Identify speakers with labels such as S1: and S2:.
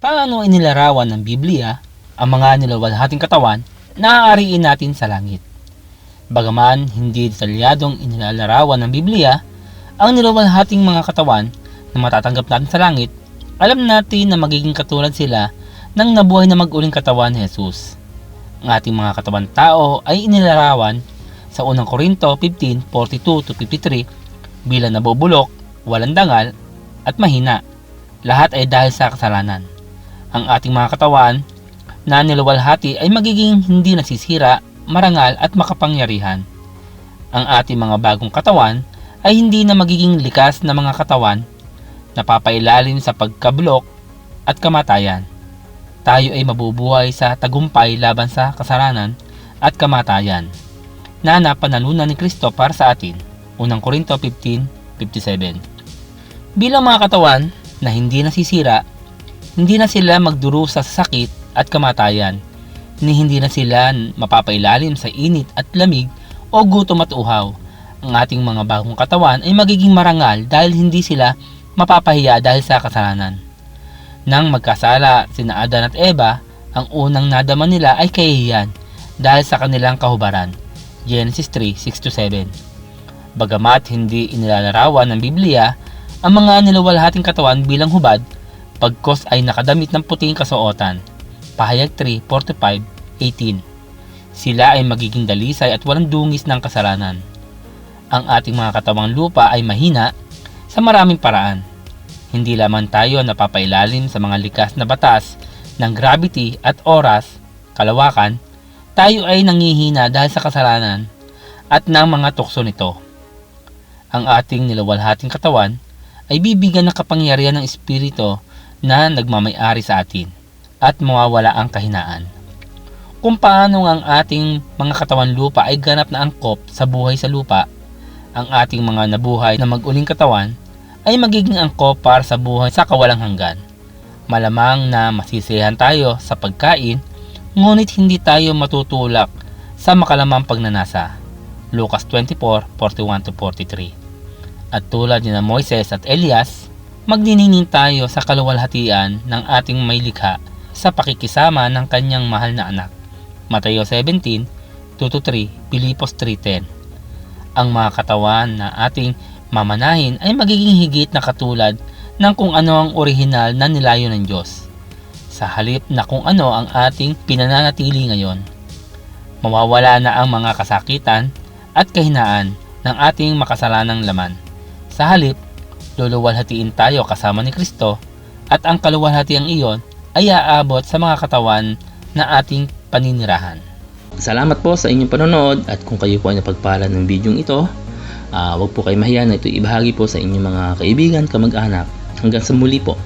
S1: Paano inilarawan ng Biblia ang mga niluwalhating katawan na aariin natin sa langit? Bagaman hindi detalyadong inilalarawan ng Biblia ang niluwalhating mga katawan na matatanggap natin sa langit, alam natin na magiging katulad sila ng nabuhay na mag-uling katawan ni Jesus. Ang ating mga katawan tao ay inilarawan sa unang Korinto 15:42-53 bilang nabubulok, walang dangal, at mahina. Lahat ay dahil sa kasalanan. Ang ating mga katawan na niluwalhati ay magiging hindi nasisira, marangal at makapangyarihan. Ang ating mga bagong katawan ay hindi na magiging likas na mga katawan na papailalim sa pagkablok at kamatayan. Tayo ay mabubuhay sa tagumpay laban sa kasalanan at kamatayan na napanalunan ni Kristo para sa atin. Unang Korinto 15:57. Bilang mga katawan na hindi nasisira, hindi na sila magdurusa sa sakit at kamatayan, ni hindi na sila mapapailalim sa init at lamig o gutom at uhaw. Ang ating mga bagong katawan ay magiging marangal dahil hindi sila mapapahiya dahil sa kasalanan. Nang magkasala sina Adan at Eva, ang unang nadama nila ay kahihiyan dahil sa kanilang kahubaran. Genesis 3:6-7. Bagamat hindi inilalarawan ng Biblia ang mga niluwalhating katawan bilang hubad, pagkos ay nakadamit ng puting kasuotan. Pahayag 3:45-18. Sila ay magiging dalisay at walang dungis ng kasalanan. Ang ating mga katawang lupa ay mahina sa maraming paraan. Hindi lamang tayo napapailalim sa mga likas na batas ng gravity at oras, kalawakan, tayo ay nangihina dahil sa kasalanan at ng mga tukso nito. Ang ating niluwalhating katawan ay bibigyan ng kapangyarihan ng Espiritu na nagmamayari sa atin at mawawala ang kahinaan. Kung paano ang ating mga katawan lupa ay ganap na angkop sa buhay sa lupa, ang ating mga nabuhay na mag-uling katawan ay magiging angkop para sa buhay sa kawalang hanggan. Malamang na masisiyahan tayo sa pagkain, ngunit hindi tayo matutulak sa makalamang pagnanasa. Lucas 24:41-43 At tulad ni na Moises at Elias, magniningning tayo sa kaluwalhatian ng ating may likha sa pakikisama ng kanyang mahal na anak. Mateo 17, 2-3, Pilipos 3.10 Ang mga katawan na ating mamanahin ay magiging higit na katulad ng kung ano ang orihinal na nilayo ng Diyos. Sa halip na kung ano ang ating pinananatili ngayon. Mawawala na ang mga kasakitan at kahinaan ng ating makasalanang laman. Sa halip, luluwalhatiin tayo kasama ni Kristo at ang kaluwalhatiang iyon ay aabot sa mga katawan na ating paninirahan.
S2: Salamat po sa inyong panonood at kung kayo po ay napagpala ng bidyong ito, ah, huwag po kayo mahiya na ito ibahagi po sa inyong mga kaibigan, kamag-anak. Hanggang sa muli po.